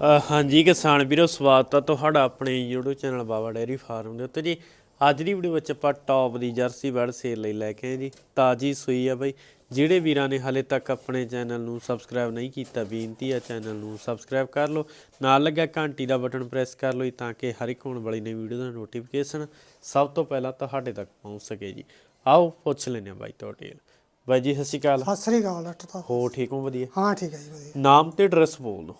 ਹਾਂਜੀ ਕਿਸਾਨ ਵੀਰੋ ਸਵਾਗਤ ਹੈ ਤੁਹਾਡਾ ਆਪਣੇ YouTube channel Baba dairy farm ਦੇ ਉੱਤੇ ਜੀ। ਅੱਜ ਦੀ ਵੀਡੀਓ ਵਿੱਚ ਆਪਾਂ ਟੌਪ ਦੀ ਜਰਸੀ ਬੈਡ ਸੇਲ ਲਈ ਲੈ ਕੇ ਆਏ ਜੀ। ਤਾਜੀ ਸੂਈ ਆ ਬਈ। ਜਿਹੜੇ ਵੀਰਾਂ ਨੇ ਹਾਲੇ ਤੱਕ ਆਪਣੇ ਚੈਨਲ ਨੂੰ ਸਬਸਕ੍ਰਾਈਬ ਨਹੀਂ ਕੀਤਾ ਬੇਨਤੀ ਹੈ ਚੈਨਲ ਨੂੰ ਸਬਸਕ੍ਰਾਈਬ ਕਰ ਲਓ। ਨਾਲ ਲੱਗਾ ਘੰਟੀ ਦਾ ਬਟਨ ਪ੍ਰੈਸ ਕਰ ਲਓ ਤਾਂ ਕਿ ਹਰ ਇੱਕ ਹੋਣ ਵਾਲੀ ਨਵੀਂ ਵੀਡੀਓ ਦਾ ਨੋਟੀਫਿਕੇਸ਼ਨ ਸਭ ਤੋਂ ਪਹਿਲਾਂ ਤੁਹਾਡੇ ਤੱਕ ਪਹੁੰਚ ਸਕੇ ਜੀ। ਆਓ ਪੁੱਛ ਹਾਂ ਬਾਈ ਤੁਹਾਡੇ ਬਾਈ ਜੀ ਸਤਿ ਸ਼੍ਰੀ ਅਕਾਲ। ਸਤਿ ਸ੍ਰੀ ਅਕਾਲ ਡਾਕਟਰ ਸਾਹਿਬ। ਹੋ ਠੀਕ ਹੋ? ਵਧੀਆ? ਹਾਂ ਠੀਕ ਹੈ ਜੀ ਵਧੀਆ। ਨਾਮ ਤੇ ਐਡਰੈਸ ਬੋਲ ਦਿਓ।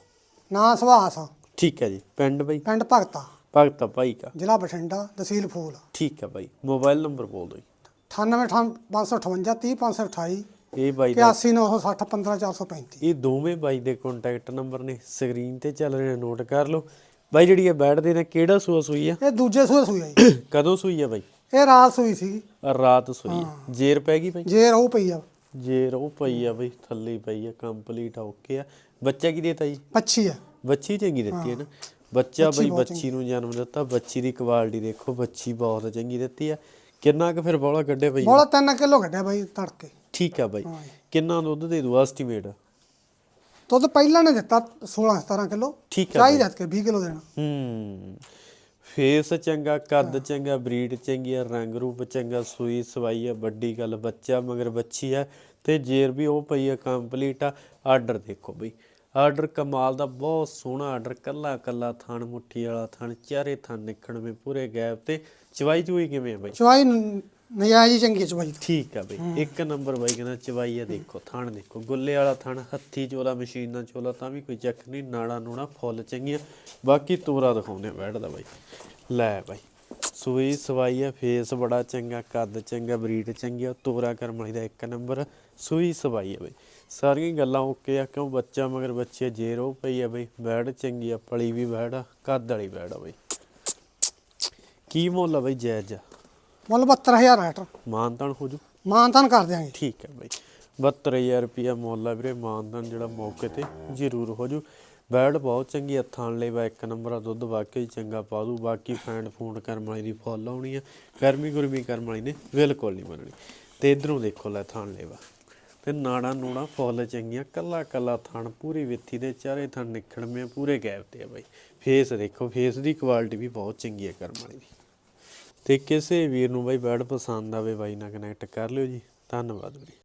ਨਾਂ ਸੁਭਾਸ ਆ, ਠੀਕ ਹੈ ਜੀ। ਪਿੰਡ ਬਾਈ? ਪਿੰਡ ਭਗਤਾ। ਭਗਤਾ ਭਾਈ ਕਾ। ਜ਼ਿਲ੍ਹਾ ਬਠਿੰਡਾ ਤਹਿਸੀਲ ਫੂਲ। ਠੀਕ ਹੈ ਬਾਈ। ਮੋਬਾਈਲ ਨੰਬਰ ਬੋਲ ਦਿਓ ਜੀ। 98 558 30528 ਇਹ ਬਾਈ ਦਾ 81960 15435 ਇਹ ਦੋਵੇਂ ਬਾਈ ਦੇ ਕੰਟੈਕਟ ਨੰਬਰ ਨੇ। ਸਕਰੀਨ ਤੇ ਚੱਲ ਰਹੇ ਨੇ ਨੋਟ ਕਰ ਲਓ। ਬਾਈ ਜਿਹੜੀ ਇਹ ਬੈਠਦੇ ਨੇ ਕਿਹੜਾ ਸੂਆ ਸੂਈ ਆ? ਇਹ ਦੂਜੇ ਸੂਏ ਸੂਈ ਆ ਜੀ। ਕਦੋਂ ਸੂਈ ਆ ਬਾਈ? ਇਹ ਰਾਤ ਸੂਈ ਸੀ। ਰਾਤ ਸੂਈ ਆ। ਜੇਰ ਪੈ ਗਈ ਬਾਈ? ਜੇ ਰਹੂ ਪਈ ਆ। ਜੇਰ ਉਹ ਪਈ ਆ ਬਾਈ ਥੱਲੇ ਪਈ ਆ ਕੰਪਲੀਟ ਓਕੇ ਆ। ਬੱਚਾ ਕੀ ਦੇਤਾ ਜੀ? ਪੱਛੀ ਆ। ਬੱਚੀ ਚੰਗੀ ਦਿੱਤੀ ਹੈ ਨਾ? ਬੱਚਾ ਬਈ ਬੱਚੀ ਨੂੰ ਜਨਮ ਦਿੱਤਾ ਬੱਚੀ ਦੀ ਕੁਆਲਿਟੀ ਦੇਖੋ ਬੱਚੀ ਬਹੁਤ ਚੰਗੀ ਦਿੱਤੀ ਆ। ਕਿੰਨਾ ਕੁ ਫਿਰ ਬੋਲਾ ਕੱਢੇ ਬਈ? ਬੋਲਾ 3 ਕਿਲੋ ਕੱਢਿਆ ਬਾਈ ਤੜਕੇ। ਠੀਕ ਆ ਬਾਈ। ਕਿੰਨਾ ਦੁੱਧ ਦੇ ਦੂ ਐਸਟੀਮੇਟ ਦੁੱਧ ਪਹਿਲਾਂ ਨੇ ਦਿੱਤਾ 16 17 ਕਿਲੋ। ਠੀਕ ਆ ਚਾਹੀਦਾ ਕਿ 20 ਕਿਲੋ ਦੇਣਾ। ਹੂੰ। ਫੇਸ ਚੰਗਾ ਕੱਦ ਚੰਗਾ ਬਰੀਡ ਚੰਗੀ ਆ ਰੰਗ ਰੂਪ ਚੰਗਾ ਸੂਈ ਸਵਾਈ ਆ ਵੱਡੀ ਗੱਲ ਬੱਚਾ ਮਗਰ ਬੱਚੀ ਆ ਤੇ ਜੇਰ ਵੀ ਉਹ ਪਈ ਆ ਕੰਪਲੀਟ ਆ। ਆਰਡਰ ਦੇਖੋ ਬਈ। ਆਰਡਰ ਕਮਾਲ ਦਾ ਬਹੁਤ ਸੋਹਣਾ ਆਰਡਰ ਕੱਲਾ ਕੱਲਾ ਥਣ ਮੁੱਠੀ ਵਾਲਾ ਥਣ ਚਾਰੇ ਥਣ ਨਿਕਣ ਮੇ ਪੂਰੇ ਗੈਪ ਤੇ। ਚਵਾਈ ਚੂਈ ਕਿਵੇਂ ਆ ਬਈ? ਚਵਾਈ ਨਜਾਇਜ਼ ਹੀ ਚੰਗੀ ਆ ਚਵਾਈ। ਠੀਕ ਆ ਬਈ। ਇੱਕ ਨੰਬਰ ਬਾਈ ਕਹਿੰਦਾ ਚਵਾਈ ਆ ਦੇਖੋ ਥਣ ਦੇਖੋ। ਗੁੱਲੇ ਵਾਲਾ ਥਣ ਹੱਥੀ ਚੋਲਾ ਮਸ਼ੀਨ ਨਾਲ ਚੋਲਾ ਤਾਂ ਵੀ ਕੋਈ ਚੱਕ ਨਹੀਂ। ਨਾੜਾ ਨੂੜਾ ਫੁੱਲ ਚੰਗੀਆਂ। ਬਾਕੀ ਤੋਰਾ ਦਿਖਾਉਂਦੇ ਆ ਬੈਠਦਾ ਬਾਈ। ਲੈ ਬਾਈ। ਸੂਈ ਸਵਾਈ ਆ ਫੇਸ ਬੜਾ ਚੰਗਾ ਕੱਦ ਚੰਗਾ ਬਰੀਡ ਚੰਗੀ ਆ। ਤੋਰਾ ਕਰਮ ਵਾਲੀ ਦਾ ਇੱਕ ਨੰਬਰ। ਸੂਈ ਸਵਾਈ ਆ ਬਈ। ਸਾਰੀਆਂ ਗੱਲਾਂ ਓਕੇ ਆ ਕਿਉਂ ਬੱਚਾ ਮਗਰ ਬੱਚੇ ਜੇਰੋ ਪਈ ਆ ਬਈ। ਬੈੜ ਚੰਗੀ ਆ ਪਲੀ ਵੀ ਬੈੜ ਆ ਕੱਦ ਵਾਲੀ ਬੈੜ ਆ ਬਈ। ਕੀ ਮੁੱਲ ਆ ਬਈ ਜਾਇਜ਼ ਆ? ਮੁੱਲ 72000 ਰੇਟ ਮਾਨਤਾਨ ਹੋ ਜੂ? ਮਾਨਤਾਨ ਕਰ ਦਿਆਂਗੇ। ਠੀਕ ਹੈ ਬਾਈ। 72000 ਰੁਪਿਆ ਮੁੱਲ ਆ ਵੀਰੇ ਮਾਨਦਾਨ ਜਿਹੜਾ ਮੌਕੇ ਤੇ ਜ਼ਰੂਰ ਹੋ ਜੂ। ਬੈਡ ਬਹੁਤ ਚੰਗੀ ਹੱਥਾਂ ਲਈ ਵਾ ਇੱਕ ਨੰਬਰ ਆ ਦੁੱਧ ਵਾਕਈ ਚੰਗਾ ਪਾ ਦੂ। ਬਾਕੀ ਫੈਂਡ ਫੂਡ ਕਰਮ ਵਾਲੀ ਦੀ ਫੁੱਲ ਆਉਣੀ ਆ। ਗਰਮੀ ਗੁਰਮੀ ਕਰਮ ਵਾਲੀ ਨੇ ਬਿਲਕੁਲ ਨਹੀਂ ਮੰਨਣੀ। ਤੇ ਇਧਰੋਂ ਦੇਖੋ ਲੈ ਥਾਣ ਲੈਵਾ ਤੇ ਨਾੜਾ ਨੂੜਾ ਫੁੱਲ ਚੰਗੀਆਂ ਕੱਲਾ ਕੱਲਾ ਥਣ ਪੂਰੀ ਵਿੱਥੀ ਦੇ ਚਾਰੇ ਥਣ ਨਿਖੜਵੇਂ ਆ, ਪੂਰੇ ਗੈਪ ਤੇ ਆ ਬਾਈ। ਫੇਸ ਦੇਖੋ ਫੇਸ ਦੀ ਕੁਆਲਿਟੀ ਵੀ ਬਹੁਤ ਚੰਗੀ ਹੈ ਕਰਮ ਵਾਲੀ ਦੀ। ਤੇ ਕਿਸੇ ਵੀਰ ਨੂੰ ਬਾਈ ਬੈਡ ਪਸੰਦ ਆਵੇ ਬਾਈ ਨਾਲ ਕਨੈਕਟ ਕਰ ਲਿਓ ਜੀ। ਧੰਨਵਾਦ ਵੀਰੇ।